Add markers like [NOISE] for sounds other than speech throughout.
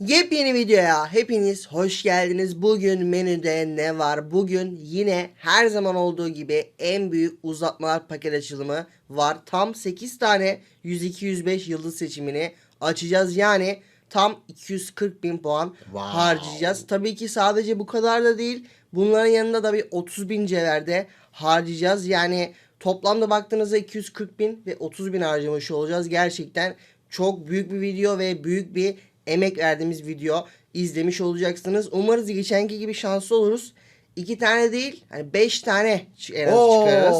Yepyeni videoya hepiniz hoş geldiniz. Bugün menüde ne var? Bugün yine her zaman olduğu gibi en büyük uzatmalar paket açılımı var. Tam 8 tane 102-105 yıldız seçimini açacağız. Yani tam 240 bin puan Wow. harcayacağız. Tabii ki sadece bu kadar da değil. Bunların yanında da bir 30 bin cevherde harcayacağız. Yani toplamda baktığınızda 240 bin ve 30 bin harcamış olacağız. Gerçekten çok büyük bir video ve büyük bir emek verdiğimiz video izlemiş olacaksınız. Umarız geçenki gibi şanslı oluruz. İki tane değil, hani beş tane en az Oo. çıkarırız.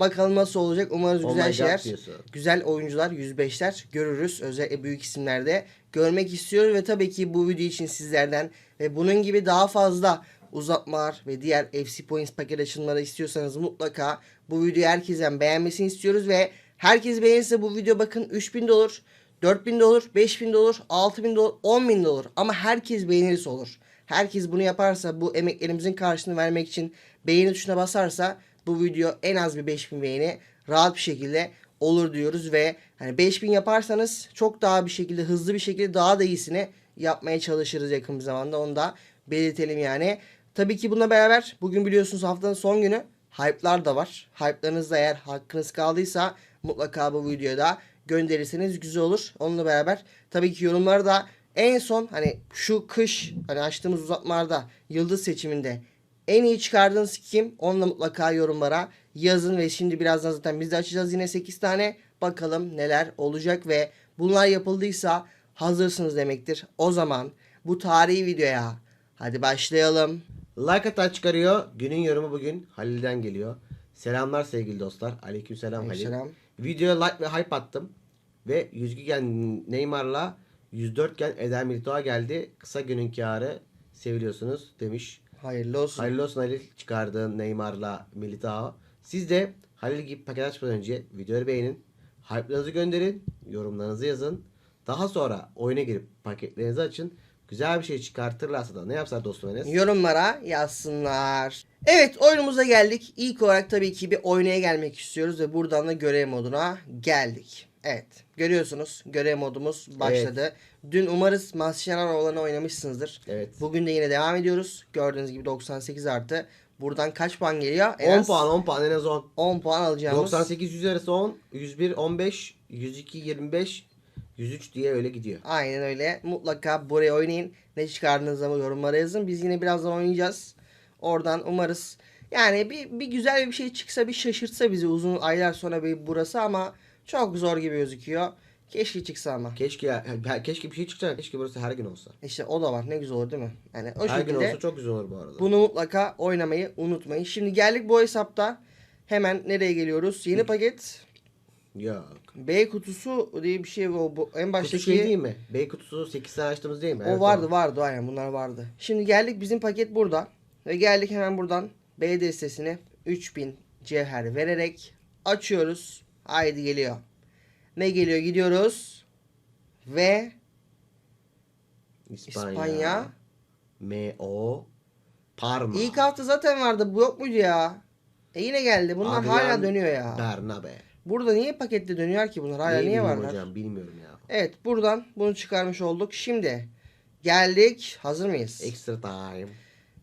Bakalım nasıl olacak. Umarız Oh güzel my God şeyler, diyorsun. güzel oyuncular, 105'ler görürüz. Özellikle büyük isimlerde görmek istiyoruz ve tabii ki bu video için sizlerden ve bunun gibi daha fazla uzatmalar ve diğer FC Points paket açılımları istiyorsanız mutlaka bu videoyu herkesten beğenmesini istiyoruz ve herkes beğenirse bu video bakın 3000 de olur, 4000 de olur, 5000 de olur, 6000 de olur, 10000 de olur ama herkes beğenirse olur. Herkes bunu yaparsa bu emeklerimizin karşılığını vermek için beğeni tuşuna basarsa bu video en az bir 5000 beğeni rahat bir şekilde olur diyoruz ve hani 5000 yaparsanız çok daha bir şekilde hızlı bir şekilde daha da iyisini yapmaya çalışırız yakın bir zamanda. Onu da belirtelim yani. Tabii ki bununla beraber bugün biliyorsunuz haftanın son günü hype'lar da var. Hype'larınız da eğer hakkınız kaldıysa mutlaka bu videoda gönderirseniz güzel olur. Onunla beraber tabii ki yorumları da en son hani şu kış hani açtığımız uzatmalarda yıldız seçiminde en iyi çıkardığınız kim? Onu da mutlaka yorumlara yazın ve şimdi birazdan zaten biz de açacağız yine 8 tane. Bakalım neler olacak ve bunlar yapıldıysa hazırsınız demektir. O zaman bu tarihi videoya hadi başlayalım. Like atan çıkarıyor. Günün yorumu bugün Halil'den geliyor. Selamlar sevgili dostlar. Aleykümselam Halil. Aleykümselam. Videoya like ve hype attım. Ve yüzgügen Neymar'la 104 gen Eder Militoğa geldi. Kısa günün kârı seviliyorsunuz demiş. Hayırlı olsun. Hayırlı olsun Halil çıkardığın Neymar'la Militao. Siz de Halil gibi paket açmadan önce videoyu beğenin. Hype'larınızı gönderin. Yorumlarınızı yazın. Daha sonra oyuna girip paketlerinizi açın. Güzel bir şey çıkartırlarsa da ne yapsar dostum Enes? Yorumlara yazsınlar. Evet oyunumuza geldik. İlk olarak tabii ki bir oynaya gelmek istiyoruz ve buradan da görev moduna geldik. Evet görüyorsunuz görev modumuz başladı. Dün umarız Mascherano olanı oynamışsınızdır. Evet. Bugün de yine devam ediyoruz. Gördüğünüz gibi 98 artı. Buradan kaç puan geliyor? 10 puan 10 puan en az 10. 10 puan alacağımız. 98 100 arası 10, 101 15, 102 25, 103 diye öyle gidiyor. Aynen öyle. Mutlaka buraya oynayın. Ne çıkardığınız ama yorumlara yazın. Biz yine birazdan oynayacağız. Oradan umarız yani bir, bir güzel bir şey çıksa bir şaşırtsa bizi uzun aylar sonra bir burası ama çok zor gibi gözüküyor. Keşke çıksa ama. Keşke ya, ya keşke bir şey çıksa. Keşke burası her gün olsa. İşte o da var. Ne güzel olur değil mi? Yani o her gün şekilde olsa çok güzel olur bu arada. bunu mutlaka oynamayı unutmayın. Şimdi geldik bu hesapta. Hemen nereye geliyoruz? Yeni paket Yok. B kutusu diye bir şey o bu en baştaki şey değil mi? B kutusu 8 tane açtığımız değil mi? O Evet, vardı o. vardı aynen bunlar vardı. Şimdi geldik bizim paket burada. Ve geldik hemen buradan B destesini 3000 cevher vererek açıyoruz. Haydi geliyor. Ne geliyor gidiyoruz. Ve İspanya. İspanya. M.O. Parma. ilk hafta zaten vardı bu yok muydu ya? E yine geldi. Bunlar Adrian hala dönüyor ya. Bernabe. Burada niye pakette dönüyor ki bunlar? Hala niye varlar? hocam bilmiyorum ya. Evet buradan bunu çıkarmış olduk. Şimdi geldik. Hazır mıyız? Extra time.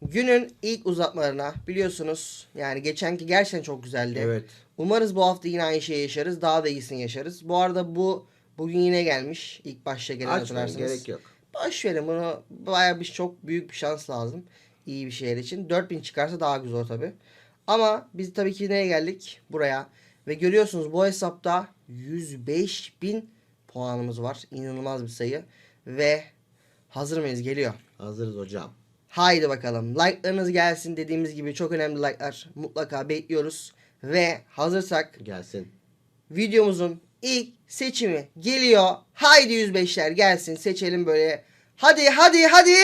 Günün ilk uzatmalarına biliyorsunuz yani geçenki gerçekten çok güzeldi. Evet. Umarız bu hafta yine aynı şeyi yaşarız. Daha da iyisini yaşarız. Bu arada bu bugün yine gelmiş. İlk başta gelen Açmayın hatırlarsanız. gerek yok. Boş verin bunu. Bayağı bir çok büyük bir şans lazım. İyi bir şeyler için. 4000 çıkarsa daha güzel tabi. Ama biz tabii ki neye geldik? Buraya. Ve görüyorsunuz bu hesapta 105 bin puanımız var. İnanılmaz bir sayı. Ve hazır mıyız? Geliyor. Hazırız hocam. Haydi bakalım. Like'larınız gelsin. Dediğimiz gibi çok önemli like'lar mutlaka bekliyoruz. Ve hazırsak Gelsin. videomuzun ilk seçimi geliyor. Haydi 105'ler gelsin. Seçelim böyle. Hadi hadi hadi.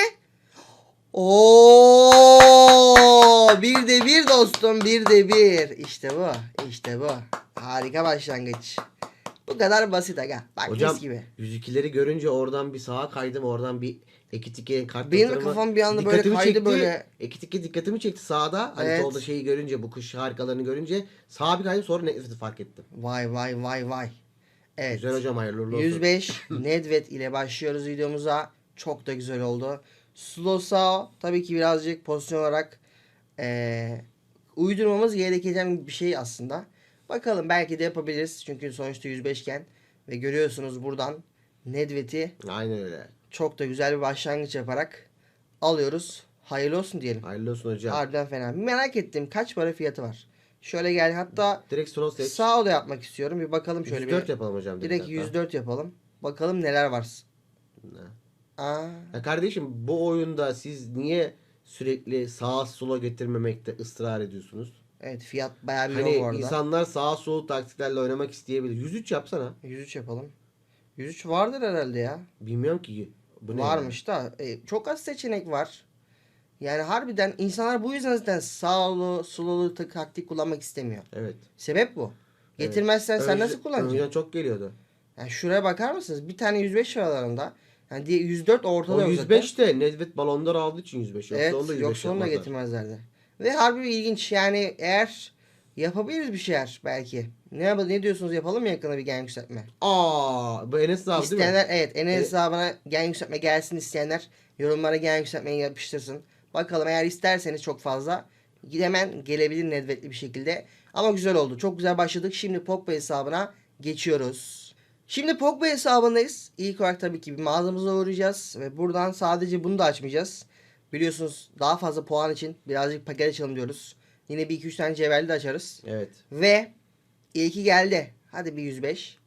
Oo! Bir de bir dostum. Bir de bir. İşte bu. İşte bu. Harika başlangıç. Bu kadar basit aga. Bak Hocam mis gibi. 102'leri görünce oradan bir sağa kaydım. Oradan bir Ekitike kart Benim de kafam bir anda böyle kaydı çekti. böyle. Ekitike dikkatimi çekti sağda. Hani Evet. solda şeyi görünce bu kuş harikalarını görünce sağa bir kaydım sonra Netflix'i fark ettim. Vay vay vay vay. Evet. Güzel hocam hayırlı olsun. 105 [LAUGHS] Nedved ile başlıyoruz videomuza. Çok da güzel oldu. Slosao tabii ki birazcık pozisyon olarak eee, uydurmamız gereken bir şey aslında. Bakalım belki de yapabiliriz. Çünkü sonuçta 105 iken ve görüyorsunuz buradan Nedved'i Aynen öyle. çok da güzel bir başlangıç yaparak alıyoruz. Hayırlı olsun diyelim. Hayırlı olsun hocam. Harbiden fena. Merak ettim kaç para fiyatı var. Şöyle gel hatta Direkt slow seç. sağ da yapmak istiyorum. Bir bakalım şöyle 104 bir. yapalım hocam. Direkt hatta. 104 yapalım. Bakalım neler var. Ne? Aa, Ya kardeşim bu oyunda siz niye sürekli sağa sola getirmemekte ısrar ediyorsunuz? evet fiyat bayağı bir Hani arada. insanlar sağa sol taktiklerle oynamak isteyebilir. 103 yapsana. 103 yapalım. 103 vardır herhalde ya. Bilmiyorum ki. Bu ne Varmış da. E, çok az seçenek var. Yani harbiden insanlar bu yüzden zaten sağlı, tık taktik kullanmak istemiyor. yani? Evet. Sebep bu. Getirmezsen sen Önce- nasıl kullanacaksın? önceden çok geliyordu. Yani şuraya bakar mısınız? Bir tane 105 var aralarında. Yani diye 104 ortada O yok 105 de Nedved balonlar aldığı için 105. zaten. Evet, onu da 105 yoksa onu da getirmezlerdi. Ve harbi ilginç yani eğer yapabiliriz bir şeyler belki. Ne yap ne diyorsunuz yapalım mı yakında bir gen yükseltme? Aa, bu Enes abi değil mi? İsteyenler evet en Evet. hesabına gen yükseltme gelsin isteyenler yorumlara gen yükseltmeyi yapıştırsın. Bakalım eğer isterseniz çok fazla hemen gelebilir nedvetli bir şekilde. Ama güzel oldu. Çok güzel başladık. Şimdi Pogba hesabına geçiyoruz. Şimdi Pogba hesabındayız. İlk olarak tabii ki bir mağazamıza uğrayacağız. Ve buradan sadece bunu da açmayacağız. Biliyorsunuz daha fazla puan için birazcık paket açalım diyoruz. Yine bir iki üç tane cevherli de açarız. Evet. Ve ilki geldi. Hadi bir 105.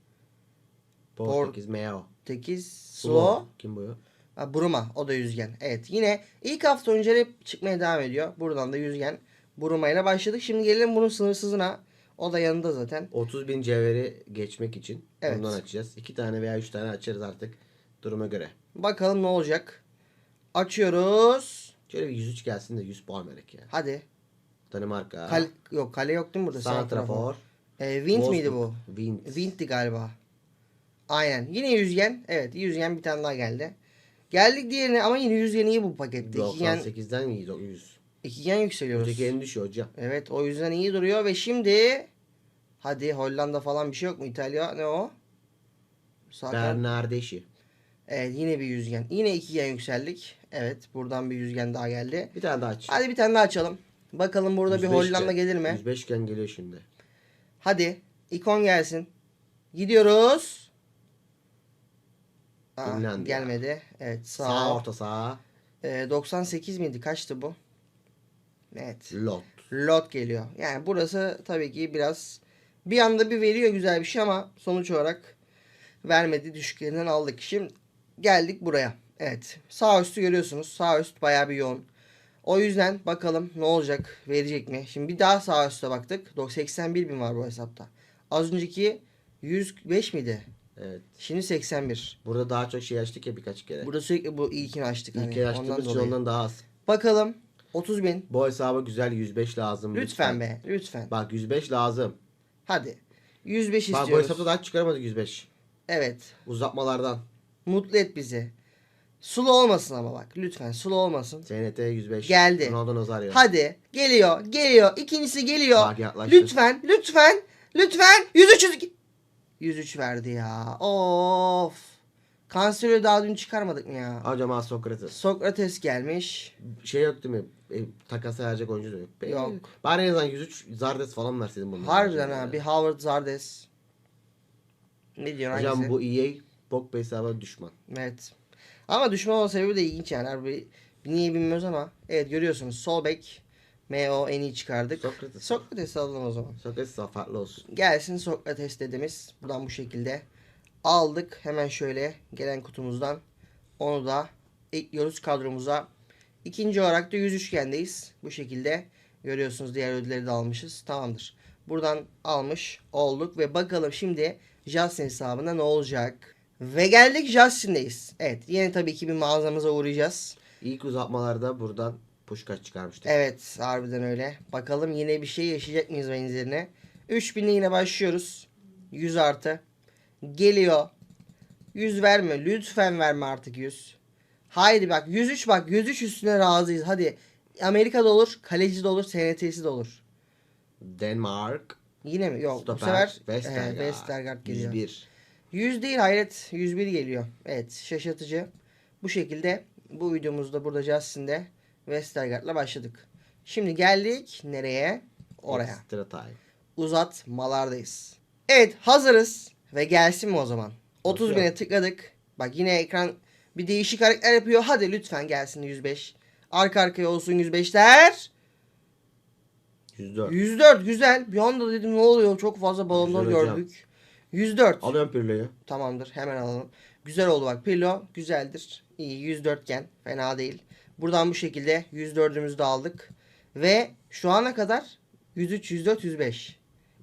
Por- Portekiz Meo. 8 slow. Kim bu ya? Ha, Bruma o da yüzgen. Evet yine ilk hafta hep çıkmaya devam ediyor. Buradan da yüzgen Bruma ile başladık. Şimdi gelelim bunun sınırsızına. O da yanında zaten. 30 bin cevheri geçmek için Evet. ondan açacağız. 2 tane veya 3 tane açarız artık duruma göre. Bakalım ne olacak. Açıyoruz. Şöyle bir 103 gelsin de 100 puan verek ya. Hadi. Danimarka. Kale, yok kale yok değil mi burada? Santrafor. Ee, Wind miydi bu? Wolfsburg, Wind. Wind'di galiba. Aynen. Yine yüzgen. Evet yüzgen bir tane daha geldi. Geldik diğerine ama yine yüzgen iyi bu pakette. İki gen, 98'den iyi 100. iki gen yükseliyoruz. Öteki en düşüyor hocam. Evet o yüzden iyi duruyor ve şimdi hadi Hollanda falan bir şey yok mu? İtalya ne o? Sağ kanaat. Bernardeschi. Evet yine bir yüzgen. Yine iki gen yükseldik. Evet buradan bir yüzgen daha geldi. Bir tane daha aç. Hadi bir tane daha açalım. Bakalım burada bir 105 Hollanda iken- gelir mi? 105 iken geliyor şimdi. Hadi ikon gelsin. Gidiyoruz. Aa, Finlandiya. gelmedi. Evet sağ. Sağ orta sağ. Ee, 98 miydi? Kaçtı bu? Evet. Lot. Lot geliyor. Yani burası tabii ki biraz bir anda bir veriyor güzel bir şey ama sonuç olarak vermedi düşüklerinden aldık. Şimdi geldik buraya. Evet. Sağ üstü görüyorsunuz. Sağ üst bayağı bir yoğun. O yüzden bakalım ne olacak? Verecek mi? Şimdi bir daha sağ üste baktık. 81 bin var bu hesapta. Az önceki 105 miydi? Evet. Şimdi 81. Burada daha çok şey açtık ya birkaç kere. Burada sürekli bu ilkini açtık. Hani, kere ondan açtığımız dolayı. ondan daha az. Bakalım. 30 bin. Bu hesaba güzel 105 lazım. Lütfen be. Lütfen. Bak 105 lazım. Hadi. 105 Bak bu istiyoruz. hesapta daha çıkaramadık 105. Evet. Uzatmalardan. Mutlu et bizi. Sulu olmasın ama bak. Lütfen sulu olmasın. TNT 105. Geldi. Ronaldo Nazario. Hadi. Geliyor. Geliyor. İkincisi geliyor. Bak yaklaştı. Lütfen. Lütfen. Lütfen. 103 102. 103 verdi ya. Of. Kanseri daha dün çıkarmadık mı ya? Az Sokrates. Sokrates gelmiş. Şey yok değil mi? E, takas ayarlayacak oyuncu da yok. Be- Yok. Bari en azından 103 Zardes falan verseydin bunları. Harbiden ha. Bir Howard Zardes. Ne diyorsun Hocam hangisi? bu EA Pogba hesaba düşman. Evet. Ama düşman olma sebebi de ilginç yani. Harbi niye bilmiyoruz ama. Evet görüyorsunuz. Sol bek. MO en iyi çıkardık. Sokrates. Sokrates'i alalım o zaman. Sokrates daha farklı olsun. Gelsin Sokrates dediğimiz. Buradan bu şekilde aldık. Hemen şöyle gelen kutumuzdan. Onu da ekliyoruz kadromuza. İkinci olarak da yüz üçgendeyiz. Bu şekilde görüyorsunuz diğer ödülleri de almışız. Tamamdır. Buradan almış olduk ve bakalım şimdi Justin hesabında ne olacak? Ve geldik Justin'deyiz. Evet yine tabii ki bir mağazamıza uğrayacağız. İlk uzatmalarda buradan Puşkaş çıkarmıştık. Evet harbiden öyle. Bakalım yine bir şey yaşayacak mıyız benzerine. 3000'le yine başlıyoruz. 100 artı. Geliyor. 100 verme. Lütfen verme artık 100. Haydi bak 103 bak 103 üstüne razıyız. Hadi. Amerika'da olur. Kaleci de olur. SNT'si de olur. Denmark. Yine mi? Yok. Stoper. bu sefer Westergaard. e, Westergaard geliyor. 101. 100 değil hayret. 101 geliyor. Evet şaşırtıcı. Bu şekilde bu videomuzda burada Justin'de Westergaard'la başladık. Şimdi geldik nereye? Oraya. Extra time. Uzatmalardayız. Evet hazırız. Ve gelsin mi o zaman? 30 Basıyorum. bine tıkladık. Bak yine ekran bir değişik hareketler yapıyor. Hadi lütfen gelsin 105. Arka arkaya olsun 105'ler. 104. 104 güzel. Bir anda dedim ne oluyor? Çok fazla balonlar Güzel hocam. gördük. 104. Alıyorum Pirlo'yu. Tamamdır hemen alalım. Güzel oldu bak. Pirlo güzeldir. İyi 104 iken fena değil. Buradan bu şekilde 104'ümüzü de aldık. Ve şu ana kadar 103, 104, 105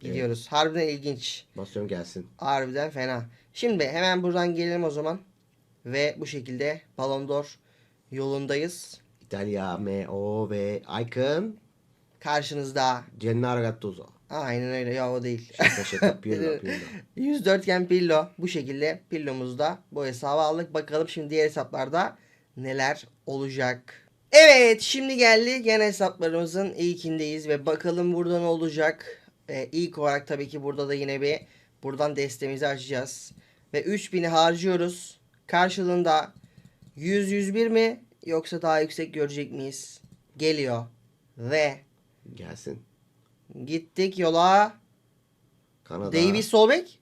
gidiyoruz. Harbiden ilginç. Basıyorum gelsin. Harbiden fena. Şimdi hemen buradan gelelim o zaman. Ve bu şekilde Ballon d'Or yolundayız. İtalya, M.O. ve Icon. Karşınızda. Gennaro Gattuso. Aynen öyle. Ya o değil. Şaka şaka Pirlo [LAUGHS] Pirlo. 104 iken Pillo. Bu şekilde Pillo'muzda bu hesabı aldık. Bakalım şimdi diğer hesaplarda neler olacak. Evet şimdi geldik yine hesaplarımızın ilkindeyiz ve bakalım burada ne olacak. Ee, ilk olarak tabii ki burada da yine bir buradan destemizi açacağız. Ve 3000'i harcıyoruz. Karşılığında 100-101 mi yoksa daha yüksek görecek miyiz? Geliyor. Ve Gelsin. gittik yola. Kanada. Davis Solbek.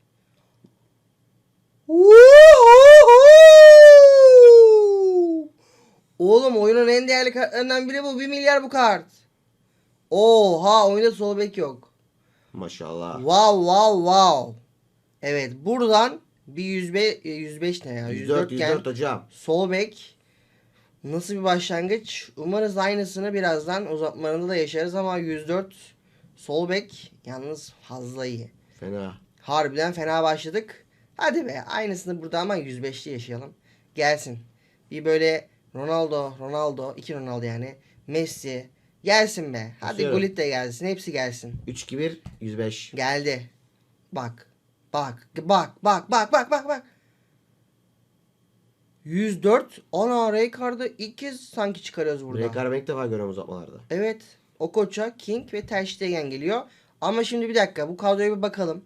Oğlum oyunun en değerli kartlarından biri bu. 1 milyar bu kart. Oha oyunda Solbek yok. Maşallah. Wow wow wow. Evet buradan bir 105, 105 ne ya? 104, 104 iken 104 hocam. Solbek nasıl bir başlangıç? Umarız aynısını birazdan uzatmalarında da yaşarız ama 104 Solbek yalnız fazla iyi. Fena. Harbiden fena başladık. Hadi be aynısını burada ama 105'li yaşayalım. Gelsin. Bir böyle Ronaldo, Ronaldo, iki Ronaldo yani. Messi. Gelsin be. Hadi Basıyorum. Gullit de gelsin. Hepsi gelsin. 3-2-1, 105. Geldi. Bak. Bak. Bak. Bak. Bak. Bak. Bak. Bak. 104. Ana Rijkaard'ı ilk kez sanki çıkarıyoruz burada. Rijkaard'ı ben ilk defa görüyorum uzatmalarda. Evet. Okocha, King ve Ter Stegen geliyor. Ama şimdi bir dakika bu kadroya bir bakalım.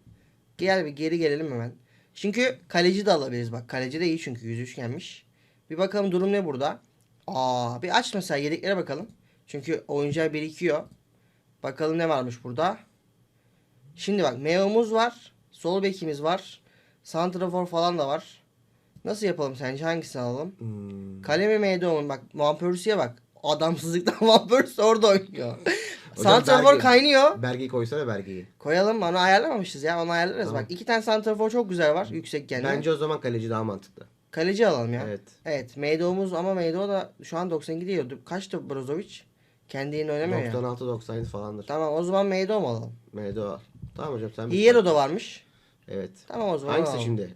Gel bir geri gelelim hemen. Çünkü kaleci de alabiliriz bak. Kaleci de iyi çünkü 103 gelmiş. Bir bakalım durum ne burada. Aa bir aç mesela yedeklere bakalım. Çünkü oyuncular birikiyor. Bakalım ne varmış burada. Şimdi bak Meo'muz var. Sol bekimiz var. Santrafor falan da var. Nasıl yapalım sence? Hangisini alalım? Hmm. Kalemi Meo'nun bak Van Persie'ye bak. Adamsızlıktan [LAUGHS] Van Persie orada oynuyor. Santrafor kaynıyor. Berge'yi koysana Berge'yi. Koyalım onu ayarlamamışız ya onu ayarlarız. Tamam. Bak iki tane santrafor çok güzel var yüksek genli. Bence o zaman kaleci daha mantıklı. Kaleci alalım ya. Evet. Evet Meydo'muz ama Meydo da şu an 92 diyor. Kaçtı Brozovic? Kendi yeni oynamıyor ya. 96-97 falandır. Tamam o zaman Meydo mu alalım? Meydo. Tamam hocam sen Hierro da varmış. Evet. Tamam o zaman Hangisi alalım. şimdi?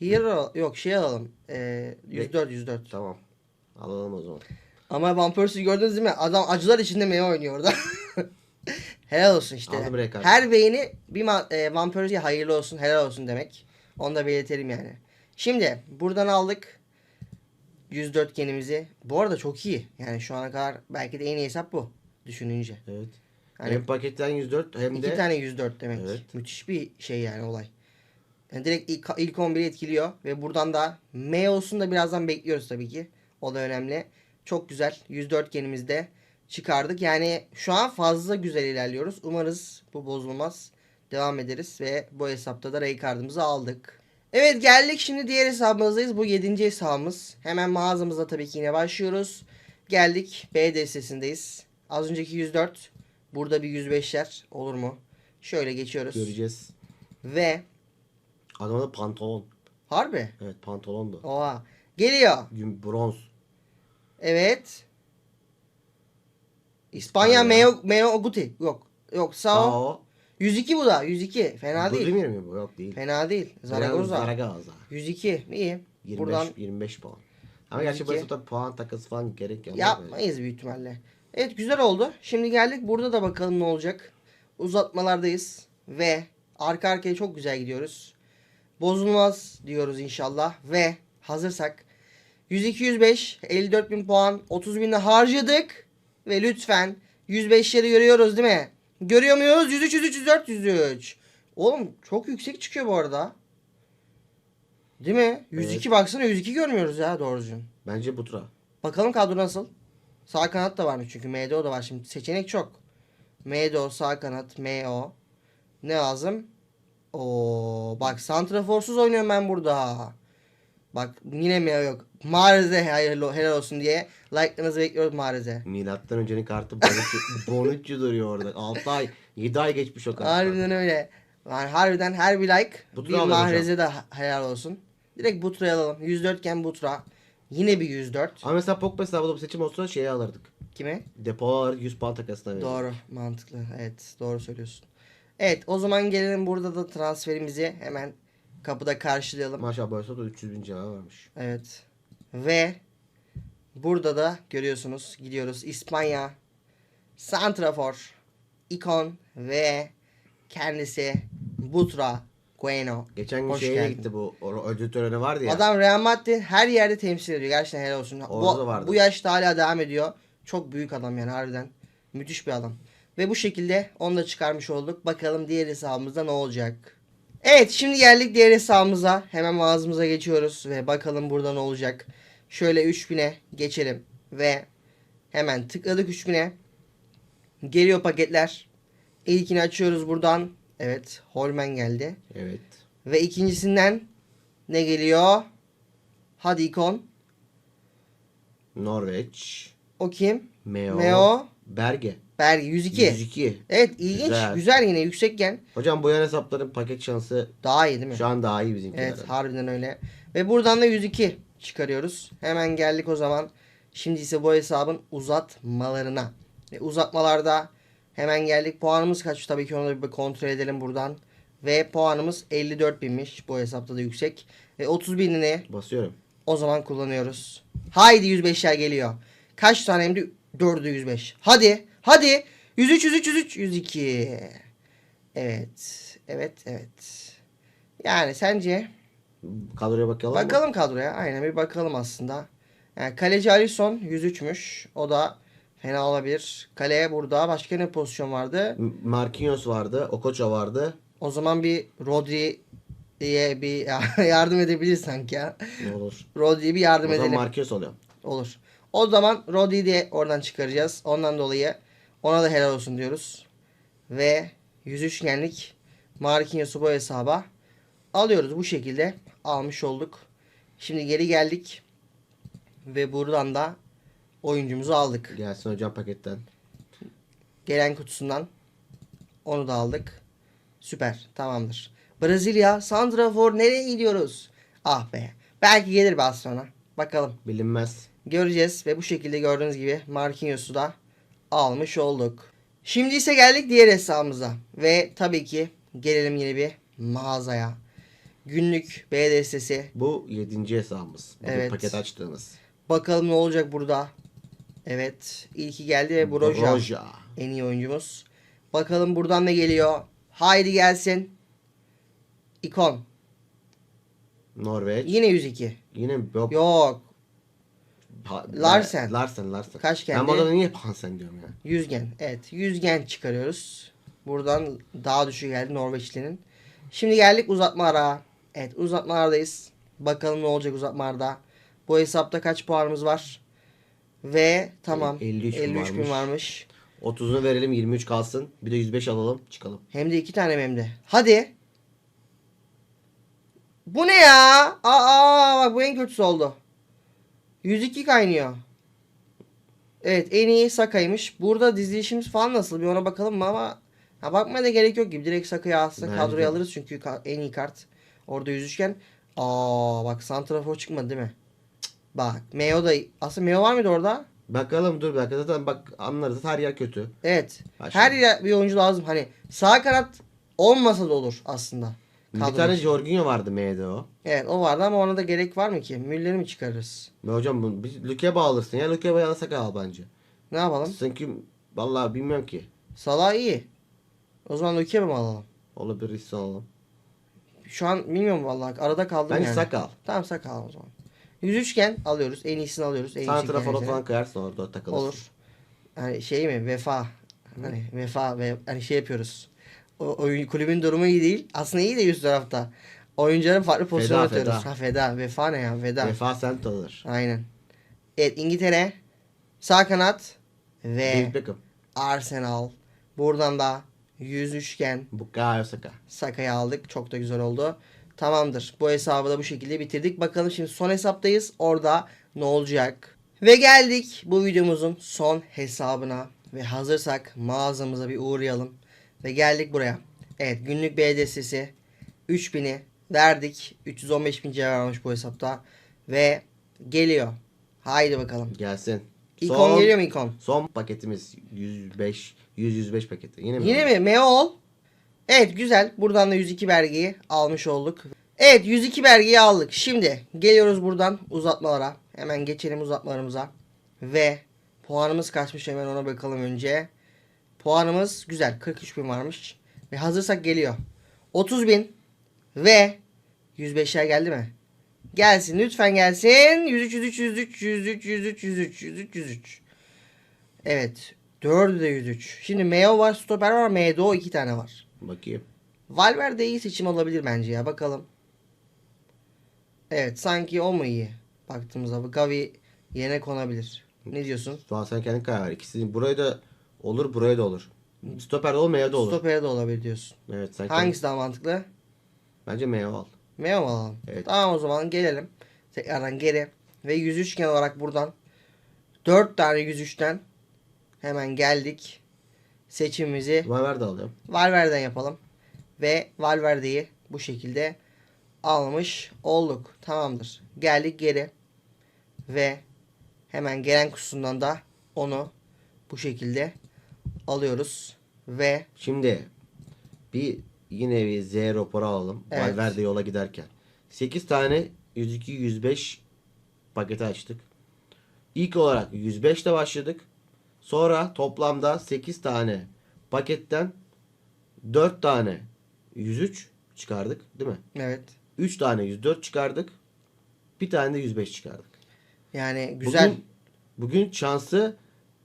Hierro yok şey alalım. Ee, 104 104. Tamam. Alalım o zaman. Ama Van Persie gördünüz değil mi? Adam acılar içinde Meo oynuyor orada. [LAUGHS] helal olsun işte. Aldım Rijkaard. Her beğeni bir ma- e, Van Persie'ye hayırlı olsun, helal olsun demek. Onu da belirtelim yani. Şimdi buradan aldık 104 genimizi. Bu arada çok iyi. Yani şu ana kadar belki de en iyi hesap bu düşününce. Evet. Hani hem paketten 104 hem iki de tane 104 demek. Evet. Müthiş bir şey yani olay. Yani direkt ilk, ilk 11'i etkiliyor ve buradan da Meos'unu da birazdan bekliyoruz tabii ki. O da önemli. Çok güzel. 104 genimizde çıkardık. Yani şu an fazla güzel ilerliyoruz. Umarız bu bozulmaz. Devam ederiz ve bu hesapta da Rijkaard'ımızı aldık. Evet geldik şimdi diğer hesabımızdayız. Bu 7. hesabımız. Hemen mağazamızda tabii ki yine başlıyoruz. Geldik B destesindeyiz. Az önceki 104. Burada bir 105'ler olur mu? Şöyle geçiyoruz. göreceğiz. Ve Adamda da pantolon. harbi. Evet pantolondu. Oha. Geliyor. Gün bronz. Evet. İspanya İspanya. Meo, Meo Guti. Yok. Yok Sao. Sao. 102 bu da. 102. Fena değil. Budimir mi bu? Yok değil. Fena değil. Zaragoza. Zaragoza. 102. İyi. 25, Buradan 25 puan. Ama gerçi bu 22. hesapta puan takası falan gerek yok. yapmayız büyük ihtimalle. Evet güzel oldu. Şimdi geldik. Burada da bakalım ne olacak. Uzatmalardayız. Ve arka arkaya çok güzel gidiyoruz. Bozulmaz diyoruz inşallah. Ve hazırsak 102-105 54 bin puan 30 binle harcadık. Ve lütfen 105'leri görüyoruz değil mi? Görüyor muyuz? 103, 103, 104, 103. Oğlum çok yüksek çıkıyor bu arada. Değil mi? 102 baksana 102 görmüyoruz ya doğru düzgün. Bence Butra. Bakalım kadro nasıl? Sağ kanat da varmış çünkü MDO da var şimdi. Seçenek çok. MDO, sağ kanat, MO. Ne lazım? Oo, bak santraforsuz oynuyorum ben burada. Bak yine MO yok. Mahrez'e hayırlı helal olsun diye like'larınızı bekliyoruz Mahrez'e. Milattan öncenin kartı Bonucci, [LAUGHS] Bonucci duruyor orada. 6 ay, 7 ay geçmiş o kart. Harbiden öyle. Yani harbiden her bir like Butra bir Mahrez'e de helal olsun. Direkt Butra'yı alalım. 104 iken Butra. Yine bir 104. Ama mesela Pogba hesabında bu seçim olsa şeyi alırdık. Kime? Depolar 100 puan takasına verirdik. Doğru. Mantıklı. Evet. Doğru söylüyorsun. Evet. O zaman gelelim burada da transferimizi hemen kapıda karşılayalım. Maşallah Barcelona da 300 bin cevap vermiş. Evet. Ve burada da görüyorsunuz gidiyoruz İspanya Santrafor ikon ve kendisi Butra Bueno. Geçen gün Hoş şeye geldin. gitti bu o- ödül töreni vardı ya. Adam Real Madrid her yerde temsil ediyor. Gerçekten helal olsun. Orada da Bu, vardı. bu yaşta hala devam ediyor. Çok büyük adam yani harbiden. Müthiş bir adam. Ve bu şekilde onu da çıkarmış olduk. Bakalım diğer hesabımızda ne olacak. Evet şimdi geldik diğer hesabımıza. Hemen mağazamıza geçiyoruz ve bakalım burada ne olacak. Şöyle 3000'e geçelim ve hemen tıkladık 3000'e. Geliyor paketler. İlkini açıyoruz buradan. Evet, Holmen geldi. Evet. Ve ikincisinden ne geliyor? Hadi ikon. Norveç. O kim? Meo. Meo. Berge. Berge 102. 102. Evet ilginç. Güzel. Güzel. yine yüksekken. Hocam bu yan hesapların paket şansı Daha iyi değil mi? şu an daha iyi bizimkilerden. Evet harbiden öyle. Ve buradan da 102 çıkarıyoruz. Hemen geldik o zaman. Şimdi ise bu hesabın uzatmalarına. Ve uzatmalarda hemen geldik. Puanımız kaç? Tabii ki onu da bir kontrol edelim buradan. Ve puanımız 54 binmiş. Bu hesapta da yüksek. Ve 30 binini Basıyorum. O zaman kullanıyoruz. Haydi 105'ler geliyor. Kaç tane hem de 4'ü 105. Hadi. Hadi. 103 103 103 102. Evet. Evet evet. Yani sence Kadroya bakalım mı? bakalım kadroya. Aynen bir bakalım aslında. Yani kaleci Alisson 103'müş. O da fena olabilir. Kaleye burada başka ne pozisyon vardı? Marquinhos vardı. Okocha vardı. O zaman bir Rodri diye bir [LAUGHS] yardım edebilir sanki ya. Ne olur. Rodri'ye bir yardım o zaman edelim. Marquinhos oluyor. Olur. O zaman Rodri'yi de oradan çıkaracağız. Ondan dolayı ona da helal olsun diyoruz. Ve 103 genlik Marquinhos'u bu hesaba alıyoruz. Bu şekilde almış olduk. Şimdi geri geldik. Ve buradan da oyuncumuzu aldık. Gelsin hocam paketten. Gelen kutusundan onu da aldık. Süper. Tamamdır. Brezilya, Santrafor nereye gidiyoruz? Ah be. Belki gelir biraz sonra. Bakalım. Bilinmez. göreceğiz ve bu şekilde gördüğünüz gibi Marquinhos'u da almış olduk. Şimdi ise geldik diğer hesabımıza ve tabii ki gelelim yine bir mağazaya. Günlük B destesi. Bu 7. hesabımız. Bugün Evet. paket açtığımız. Bakalım ne olacak burada. Evet ilki geldi ve Broja Broja. en iyi oyuncumuz. Bakalım buradan ne geliyor. Haydi gelsin. İkon. Norveç. Yine 102. Yine yok. Yok. Larsen. Larsen, Larsen. Kaç Ben geldi? bu adamı niye Hansen diyorum ya. Yüzgen. Evet. Yüzgen çıkarıyoruz. Buradan daha düşük geldi Norveçli'nin. Şimdi geldik uzatma ara. Evet uzatmalardayız. Bakalım ne olacak uzatmalarda. Bu hesapta kaç puanımız var? Ve tamam. 53 bin 53 bin varmış. varmış. 30'unu verelim 23 kalsın. Bir de 105 alalım çıkalım. Hem de iki tane mi hem de. Hadi. Bu ne ya? Aa bak bu en kötüsü oldu. 102 kaynıyor. Evet en iyi Saka'ymış. Burada dizilişimiz falan nasıl bir ona bakalım mı ama ha, bakmaya da gerek yok gibi. Direkt Saka'yı alsın Bence kadroya alırız çünkü en iyi kart. Orada 103'ken. Aa bak Santrafor çıkmadı değil mi? Cık, Bak Meo da aslında Meo var mıydı orada? Bakalım dur bir dakika zaten bak anlarız her yer kötü. Evet. Başka. Her yer bir oyuncu lazım. Hani sağ kanat olmasa da olur aslında. Bir tane. Jorginho vardı MDO. Evet o vardı ama ona da gerek var mı ki? Müller'i mi çıkarırız? Ve hocam bu bir Lukeba alırsın ya. Lukeba'yı alsak al bence. Ne yapalım? Çünkü vallahi bilmiyorum ki. Salah iyi. O zaman Lukebe mi alalım? Olabilir hissi alalım. Şu an bilmiyorum vallahi. Arada kaldım Bence yani. Saka al. Tamam Saka alalım o zaman. 103 iken alıyoruz. En iyisini alıyoruz. En Sana trafora derecede. falan koyarsın orada takılırsın. Olur. Hani şey mi? Vefa. Hani vefa ve hani şey yapıyoruz. O, oyun kulübün durumu iyi değil. Aslında iyi de üst tarafta. Oyuncuların farklı pozisyona Feda, atıyoruz. feda. Ha feda. Vefa ne ya? Veda. Vefa sen alır. Aynen. Evet İngiltere. Sağ kanat. Ve. Arsenal. Buradan da 100 üçgen Bukayo Saka. Saka'yı aldık. Çok da güzel oldu. Tamamdır. Bu hesabı da bu şekilde bitirdik. Bakalım şimdi son hesaptayız. Orada ne olacak? Ve geldik bu videomuzun son hesabına. Ve hazırsak mağazamıza bir uğrayalım. Ve geldik buraya. Evet günlük BDS'si 3000'i verdik. 315 bin cevap varmış bu hesapta. Ve geliyor. Haydi bakalım. Gelsin. İkon geliyor mu ikon? Son paketimiz 105 100 105 paketi. Yine mi? Yine mi? Meol. Evet güzel. Buradan da 102 belgeyi almış olduk. Evet 102 belgeyi aldık. Şimdi geliyoruz buradan uzatmalara. Hemen geçelim uzatmalarımıza. Ve puanımız kaçmış hemen ona bakalım önce. Puanımız güzel. 43 bin varmış. Ve hazırsak geliyor. 30 bin ve 105'ler geldi mi? Gelsin lütfen gelsin. 103 103 103 103 103 103 103 103. Evet. 4'ü de 103. Şimdi Meo var, stoper var, Medo iki tane var. Bakayım. Valverde iyi seçim olabilir bence ya. Bakalım. Evet sanki o mu iyi? Baktığımızda bu Gavi yerine konabilir. Ne diyorsun? Şu an sen kendin karar ver. İkisi buraya da olur, buraya da olur. Stoper'de olur, Meo da olur. Stopere de olabilir diyorsun. Evet, sen Hangisi daha mantıklı? Bence Meo al. Meo mu alalım? Evet. Tamam o zaman gelelim. Tekrardan geri. Ve 103 gen olarak buradan 4 tane 103'ten hemen geldik. Seçimimizi Valverde alıyorum. Valverde'den yapalım. Ve Valverde'yi bu şekilde almış olduk. Tamamdır. Geldik geri. Ve hemen gelen kutusundan da onu bu şekilde alıyoruz. Ve Şimdi bir yine bir Z raporu alalım. Evet. Valverde yola giderken. 8 tane 102 105 paketi açtık. İlk olarak 105 ile başladık. Sonra toplamda 8 tane paketten 4 tane 103 çıkardık, değil mi? evet. 3 tane 104 çıkardık. Bir tane de 105 çıkardık. Yani güzel. Bugün, bugün şansı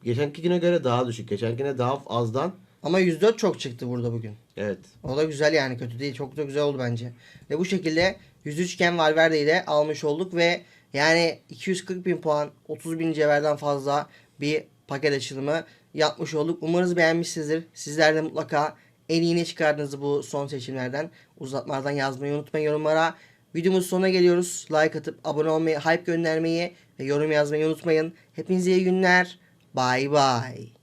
geçenki güne göre daha düşük. Geçenkine daha azdan. Ama 104 çok çıktı burada bugün. Evet. O da güzel yani kötü değil. Çok da güzel oldu bence. Ve bu şekilde 103 iken Valverde'yi de almış olduk ve yani 240 bin puan 30 bin cevherden fazla bir paket açılımı yapmış olduk. Umarız beğenmişsinizdir. Sizler de mutlaka en iyini çıkardınız bu son seçimlerden. Uzatmalardan yazmayı unutmayın yorumlara. Videomuz sonuna geliyoruz. Like atıp abone olmayı, hype göndermeyi ve yorum yazmayı unutmayın. Hepinize iyi günler. Bye bye.